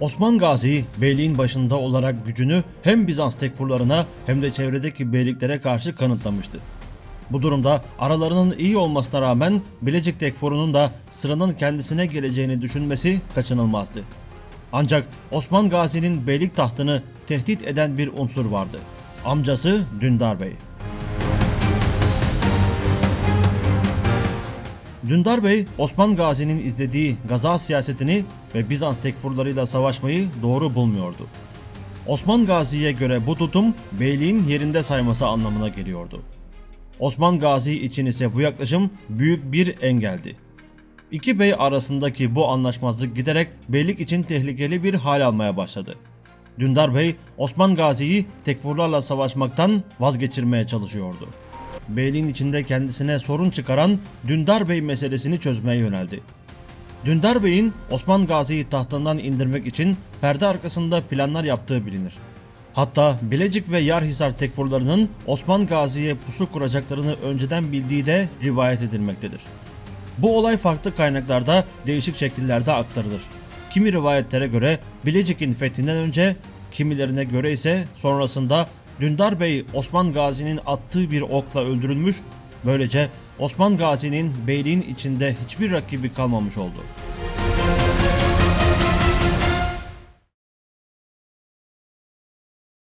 Osman Gazi, beyliğin başında olarak gücünü hem Bizans tekfurlarına hem de çevredeki beyliklere karşı kanıtlamıştı. Bu durumda aralarının iyi olmasına rağmen Bilecik tekfurunun da sıranın kendisine geleceğini düşünmesi kaçınılmazdı. Ancak Osman Gazi'nin beylik tahtını tehdit eden bir unsur vardı. Amcası Dündar Bey. Dündar Bey, Osman Gazi'nin izlediği gaza siyasetini ve Bizans tekfurlarıyla savaşmayı doğru bulmuyordu. Osman Gazi'ye göre bu tutum beyliğin yerinde sayması anlamına geliyordu. Osman Gazi için ise bu yaklaşım büyük bir engeldi. İki bey arasındaki bu anlaşmazlık giderek beylik için tehlikeli bir hal almaya başladı. Dündar Bey, Osman Gazi'yi tekfurlarla savaşmaktan vazgeçirmeye çalışıyordu. Beyliğin içinde kendisine sorun çıkaran Dündar Bey meselesini çözmeye yöneldi. Dündar Bey'in Osman Gazi'yi tahtından indirmek için perde arkasında planlar yaptığı bilinir. Hatta Bilecik ve Yarhisar tekfurlarının Osman Gazi'ye pusu kuracaklarını önceden bildiği de rivayet edilmektedir. Bu olay farklı kaynaklarda değişik şekillerde aktarılır. Kimi rivayetlere göre Bilecik'in fethinden önce, kimilerine göre ise sonrasında Dündar Bey Osman Gazi'nin attığı bir okla öldürülmüş, böylece Osman Gazi'nin beyliğin içinde hiçbir rakibi kalmamış oldu.